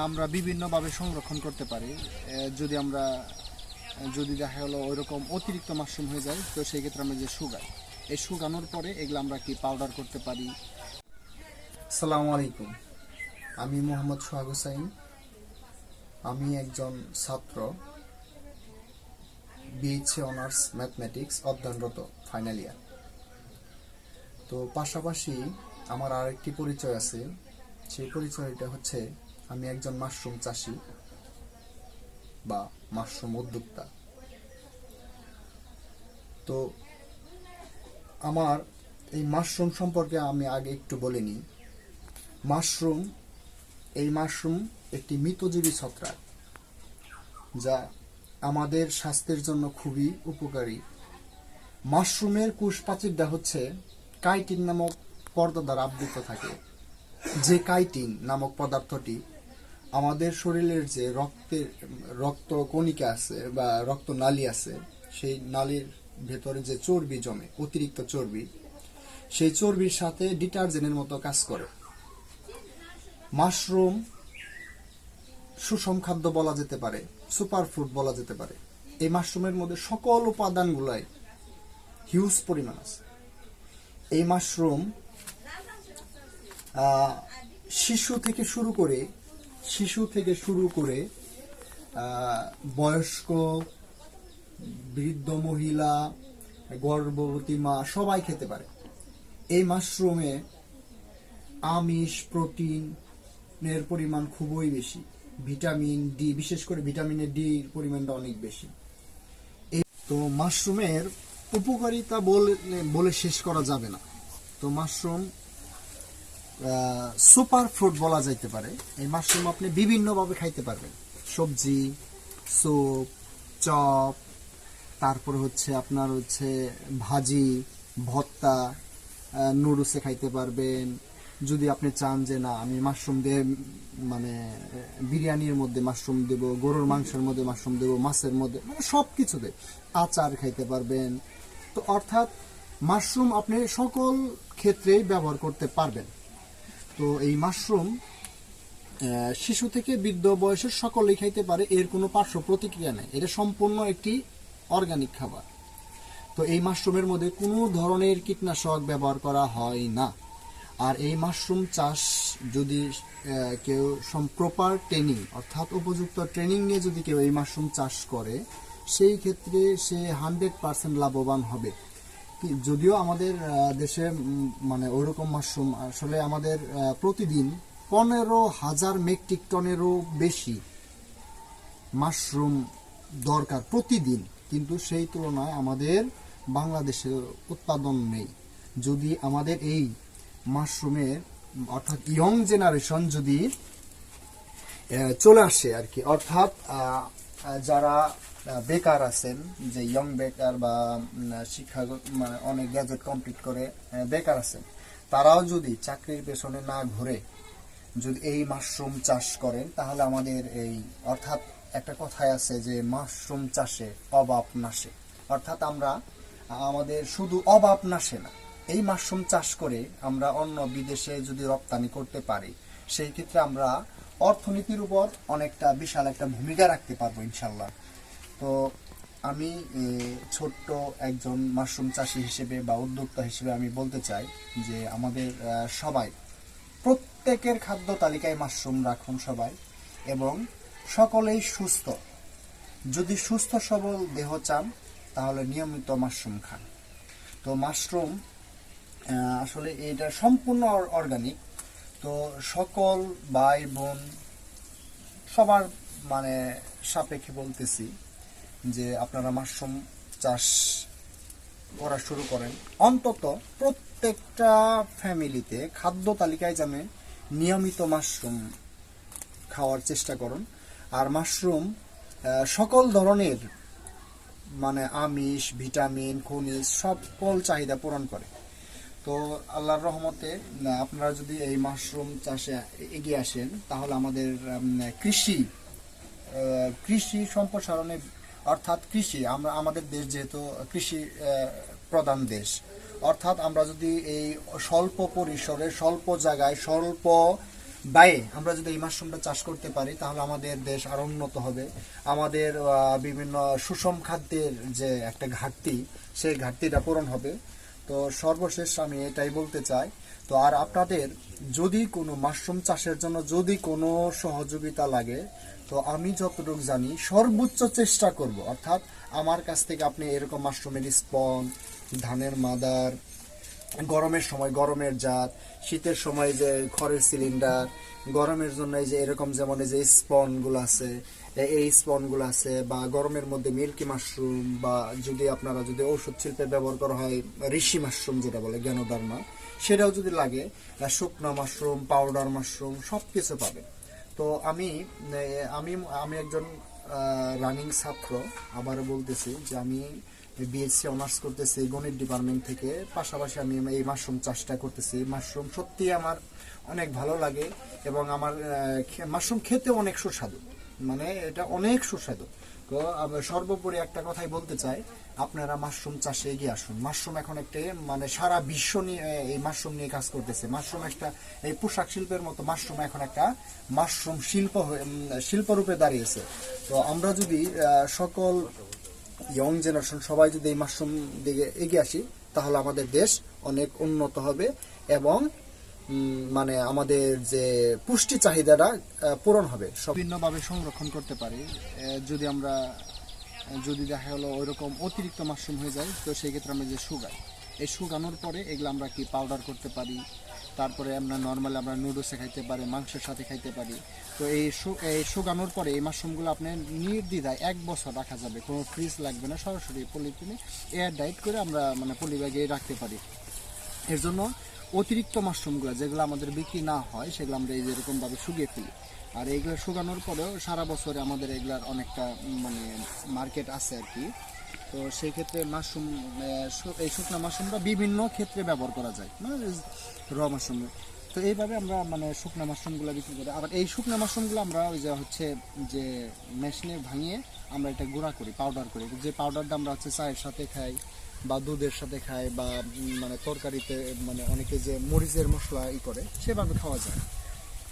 আমরা বিভিন্নভাবে সংরক্ষণ করতে পারি। যদি আমরা, যদি দেখা গেলো ওইরকম অতিরিক্ত মাশরুম হয়ে যায়, তো সেই ক্ষেত্রে আমরা যে শুকাই এই শুকানোর পরে এগুলো আমরা কি পাউডার করতে পারি? আসসালামু আলাইকুম। আমি মোহাম্মদ সোহাগ হুসাইন। আমি একজন ছাত্র B H A honours mathematics অধ্যয়নরত ফাইনাল ইয়ার তো পাশাপাশি আমার আরেকটি পরিচয় আছে। সেই পরিচয়টা হচ্ছে আমি একজন মাশরুম চাষি বা মাশরুম উদ্যোক্তা। তো আমার এই মাশরুম সম্পর্কে আমি আগে একটু বলে নিই মাশরুম, এই মাশরুম একটি মৃতজীবী ছত্রাক যা আমাদের স্বাস্থ্যের জন্য খুবই উপকারী। মাশরুমের কোষ প্রাচীরটা হচ্ছে কাইটিন নামক পর্দা দ্বারা আবৃত থাকে। যে কাইটিন নামক পদার্থটি আমাদের শরীরের যে রক্তের, রক্ত কণিকা আছে বা রক্ত নালী আছে, সেই নালীর ভেতরে যে চর্বি জমে, অতিরিক্ত চর্বি, সেই চর্বির সাথে ডিটারজেন্টের মতো কাজ করে। মাশরুম সুষম খাদ্য বলা যেতে পারে সুপার ফুড বলা যেতে পারে। এই মাশরুমের মধ্যে সকল উপাদানগুলাই হিউজ পরিমাণ আছে। এই মাশরুম শিশু থেকে শুরু করে শিশু থেকে শুরু করে বয়স্ক, বৃদ্ধ মহিলা, গর্ভবতী মা সবাই খেতে পারে। এই মাশরুমে আমিষ প্রোটিনের পরিমাণ খুবই বেশি। ভিটামিন ডি বিশেষ করে ভিটামিনের ডি পরিমাণটা অনেক বেশি। এই তো মাশরুমের উপকারিতা বলে বলে শেষ করা যাবে না। তো মাশরুম সুপার ফ্রুট বলা যাইতে পারে। এই মাশরুম আপনি বিভিন্নভাবে খাইতে পারবেন। সবজি, স্যুপ, চপ, তারপর হচ্ছে আপনার হচ্ছে ভাজি, ভর্তা নুডলসে খাইতে পারবেন। যদি আপনি চান যে না, আমি মাশরুম দিয়ে মানে বিরিয়ানির মধ্যে মাশরুম দেব, গরুর মাংসের মধ্যে মাশরুম দেব, মাছের মধ্যে মানে সব কিছুতে আচার খাইতে পারবেন। তো অর্থাৎ মাশরুম আপনি সকল ক্ষেত্রেই ব্যবহার করতে পারবেন। তো এই মাশরুম শিশু থেকে বৃদ্ধ বয়সের সকলেই খাইতে পারে, এর কোনো পার্শ্ব প্রতিক্রিয়া নেই। এটা সম্পূর্ণ একটি অর্গানিক খাবার। তো এই মাশরুমের মধ্যে কোনো ধরনের কীটনাশক ব্যবহার করা হয় না। আর এই মাশরুম চাষ যদি কেউ প্রপার ট্রেনিং অর্থাৎ উপযুক্ত ট্রেনিং নিয়ে যদি কেউ এই মাশরুম চাষ করে, সেই ক্ষেত্রে সে হান্ড্রেড পার্সেন্ট লাভবান হবে। যদিও আমাদের দেশে মানে ওইরকম মাশরুম, আসলে আমাদের প্রতিদিন পনেরো হাজার মেট্রিক টনেরও বেশি মাশরুম দরকার প্রতিদিন। কিন্তু সেই তুলনায় আমাদের বাংলাদেশে উৎপাদন নেই। যদি আমাদের এই মাশরুমের, অর্থাৎ ইয়ং জেনারেশন যদি চলে আসে আর কি, অর্থাৎ যারা বেকার আছেন, যে ইয়ং বেকার বা শিক্ষা মানে অনেক গ্যাজেট কমপ্লিট করে বেকার আছেন, তারাও যদি চাকরির পেছনে না ঘুরে যদি এই মাশরুম চাষ করেন, তাহলে আমাদের এই, অর্থাৎ একটা কথায় আছে যে মাশরুম চাষে অভাব নাশে। অর্থাৎ আমরা, আমাদের শুধু অভাব নাশে না, এই মাশরুম চাষ করে আমরা অন্য বিদেশে যদি রপ্তানি করতে পারি, সেই ক্ষেত্রে আমরা অর্থনীতির উপর অনেকটা বিশাল একটা ভূমিকা রাখতে পারব ইনশাল্লাহ। তো আমি ছোট্ট একজন মাশরুম চাষি হিসেবে বা উদ্যোক্তা হিসেবে আমি বলতে চাই যে আমাদের সবাই, প্রত্যেকের খাদ্য তালিকায় মাশরুম রাখুন সবাই এবং সকলেই সুস্থ। যদি সুস্থ সবল দেহ চান, তাহলে নিয়মিত মাশরুম খান। তো মাশরুম আসলে এটা সম্পূর্ণ অর্গানিক। তো সকল ভাই বোন, সবার মানে সাপেক্ষে বলতেছি যে আপনারা মাশরুম চাষ করা শুরু করেন, অন্তত প্রত্যেকটা ফ্যামিলিতে খাদ্য তালিকায় যেন নিয়মিত মাশরুম খাওয়ার চেষ্টা করুন। আর মাশরুম সকল ধরনের মানে আমিষ, ভিটামিন, খনিজ সকল চাহিদা পূরণ করে। তো আল্লাহর রহমতে আপনারা যদি এই মাশরুম চাষে এগিয়ে আসেন, তাহলে আমাদের কৃষি কৃষি সম্প্রসারণে অর্থাৎ কৃষি, আমরা, আমাদের দেশ যেহেতু কৃষি প্রধান দেশ, অর্থাৎ আমরা যদি এই স্বল্প পরিসরে, স্বল্প জায়গায়, স্বল্প ব্যয়ে আমরা যদি এই মাশরুমটা চাষ করতে পারি, তাহলে আমাদের দেশ আরও উন্নত হবে। আমাদের বিভিন্ন সুষম খাদ্যের যে একটা ঘাটতি, সেই ঘাটতিটা পূরণ হবে। তো সর্বশেষ আমি এটাই বলতে চাই তো আর আপনাদের যদি কোনো মাশরুম চাষের জন্য যদি কোনো সহযোগিতা লাগে, তো আমি যতটুকু জানি সর্বোচ্চ চেষ্টা করব। অর্থাৎ আমার কাছ থেকে আপনি এরকম মাশরুমের স্পন ধানের মাদার, গরমের সময় গরমের জাত, শীতের সময় যে খড়ের সিলিন্ডার গরমের জন্য এই যে এরকম যেমন এই যে স্পনগুলো আছে এই স্পনগুলো আছে, বা গরমের মধ্যে মিল্কি মাশরুম, বা যদি আপনারা যদি ঔষধ শিল্পে ব্যবহার করা হয়, ঋষি মাশরুম যেটা বলে জ্ঞানোদার্মা সেটাও যদি লাগে শুকনো মাশরুম পাউডার মাশরুম সব কিছু পাবেন। তো আমি আমি আমি একজন রানিং ছাত্র। আবারও বলতেছি যে আমি বিএসসি অনার্স করতেছি গণিত ডিপার্টমেন্ট থেকে। পাশাপাশি আমি এই মাশরুম চাষটা করতেছি। মাশরুম সত্যি আমার অনেক ভালো লাগে এবং আমার মাশরুম খেতে অনেক সুস্বাদু। মানে এটা অনেক সুস্বাদু। তো সর্বোপরি একটা কথাই বলতে চাই, আপনারা মাশরুম চাষে এগিয়ে আসুন। মাশরুম এখন একটা মানে সারা বিশ্ব নিয়ে এই মাশরুম নিয়ে কাজ করতেছে। মাশরুম একটা, এই পোশাক শিল্পের মতো মাশরুম এখন একটা মাশরুম শিল্প শিল্পরূপে দাঁড়িয়েছে। তো আমরা যদি সকল ইয়ং জেনারেশন সবাই যদি এই মাশরুম দিকে এগিয়ে আসি, তাহলে আমাদের দেশ অনেক উন্নত হবে এবং মানে আমাদের যে পুষ্টি চাহিদাটা পূরণ হবে। বিভিন্নভাবে সংরক্ষণ করতে পারি। যদি আমরা, যদি দেখা গেলো ওইরকম অতিরিক্ত মাশরুম হয়ে যায়, তো সেই ক্ষেত্রে আমরা যে শুকাই এই শুকানোর পরে এগুলো আমরা কি পাউডার করতে পারি? তারপরে আমরা নর্মালি আমরা নুডলসে খাইতে পারি, মাংসের সাথে খাইতে পারি। তো এই এই শুকানোর পরে এই মাশরুমগুলো আপনি নির্দ্বিধায় এক বছর রাখা যাবে। কোনো ফ্রিজ লাগবে না, সরাসরি পলিথিনে এয়ার ডাইট করে আমরা মানে পলিব্যাগে রাখতে পারি। এর জন্য অতিরিক্ত মাশরুমগুলো যেগুলো আমাদের বিক্রি না হয়, সেগুলো আমরা এই যেরকমভাবে শুকিয়ে ফেলি। আর এইগুলো শুকানোর পরেও সারা বছরে আমাদের এগুলার অনেকটা মানে মার্কেট আছে আর কি। তো সেই ক্ষেত্রে মাশরুম এই শুকনো মাশরুমটা বিভিন্ন ক্ষেত্রে ব্যবহার করা যায় মানে র মাশরুম। তো এইভাবে আমরা মানে শুকনো মাশরুমগুলো বিক্রি করি। আবার এই শুকনো মাশরুমগুলো আমরা ওই যে হচ্ছে যে মেশিনে ভাঙিয়ে আমরা এটা গুঁড়া করি, পাউডার করি। যে পাউডারটা আমরা হচ্ছে চায়ের সাথে খাই বা দুধের সাথে খায় বা মানে তরকারিতে মানে অনেকে যে মরিচের মশলা ই করে, সেভাবে খাওয়া যায়।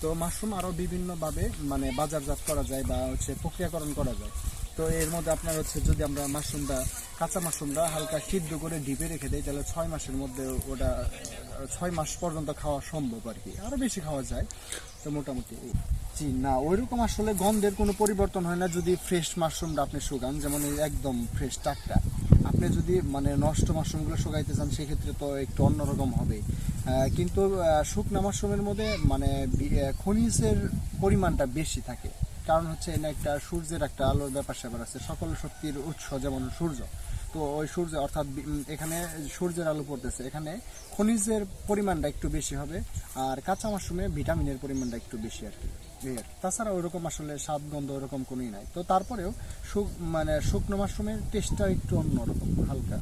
তো মাশরুম আরও বিভিন্নভাবে মানে বাজারজাত করা যায় বা হচ্ছে প্রক্রিয়াকরণ করা যায়। তো এর মধ্যে আপনার হচ্ছে যদি আমরা মাশরুমটা, কাঁচা মাশরুমটা হালকা সিদ্ধ করে ডিপে রেখে দিই, তাহলে ছয় মাসের মধ্যে ওটা, ছয় মাস পর্যন্ত খাওয়া সম্ভব আর কি। আরও বেশি খাওয়া যায়। তো মোটামুটি। জি, না, ওইরকম আসলে গন্ধের কোনো পরিবর্তন হয় না। যদি ফ্রেশ মাশরুমটা আপনি শুকান, যেমন একদম ফ্রেশ টাটকা আপনি যদি মানে নষ্ট মাশরুমগুলো শুকাইতে চান, সেক্ষেত্রে তো একটু অন্যরকম হবে। কিন্তু শুকনা মাশরুমের মধ্যে মানে খনিজের পরিমাণটা বেশি থাকে। কারণ হচ্ছে এখানে একটা সূর্যের একটা আলোর ব্যাপার স্যাপার আছে। সকল শক্তির উৎস যেমন সূর্য। তো ওই সূর্য অর্থাৎ এখানে সূর্যের আলো পড়তেছে। এখানে খনিজের পরিমাণটা একটু বেশি হবে, আর কাঁচা মাশরুমে ভিটামিনের পরিমাণটা একটু বেশি আর কি। এই ওই তাছাড়া ওরকম আসলে স্বাদ, গন্ধ ওরকম কোনোই নাই। তো তারপরেও মানে শুকনো মাশরুমের টেস্টটা একটু অন্যরকম, হালকা।